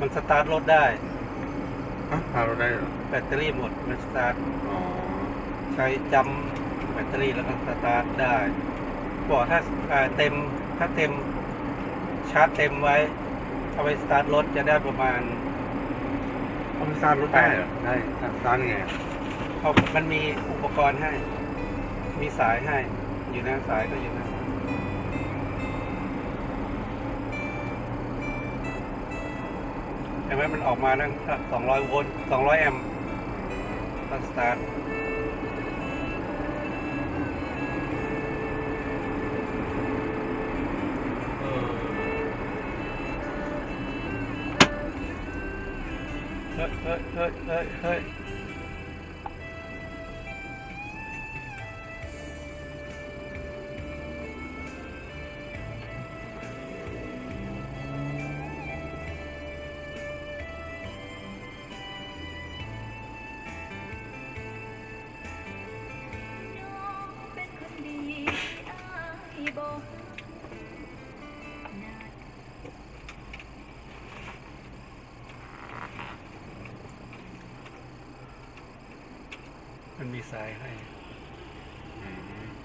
มันสตาร์ทรถได้ ฮะพาเราได้เหรอแบตเตอรี่หมดมันสตาร์ทอ๋อใช้จำแบตเตอรี่แล้วก็สตาร์ทได้บอกถ้าอ่าเต็มถ้าเต็มชาร์จเต็มไว้ เอาไปสตาร์ทรถจะได้ประมาณ เอาไปสตาร์ทรถได้เหรอได้สตาร์ทยังไงอะเขามันมีอุปกรณ์ให้ มีสายให้ อยู่นะสายก็อยู่นะ ใช่ไหมมันออกมาตั้งสองร้อยโวลต์สองร้อยแอมป์ตั้งสตาร์ทเฮ้ยเฮ้ยเฮ้ยเฮ้ย go. Mình bị sai hay. Mm-hmm.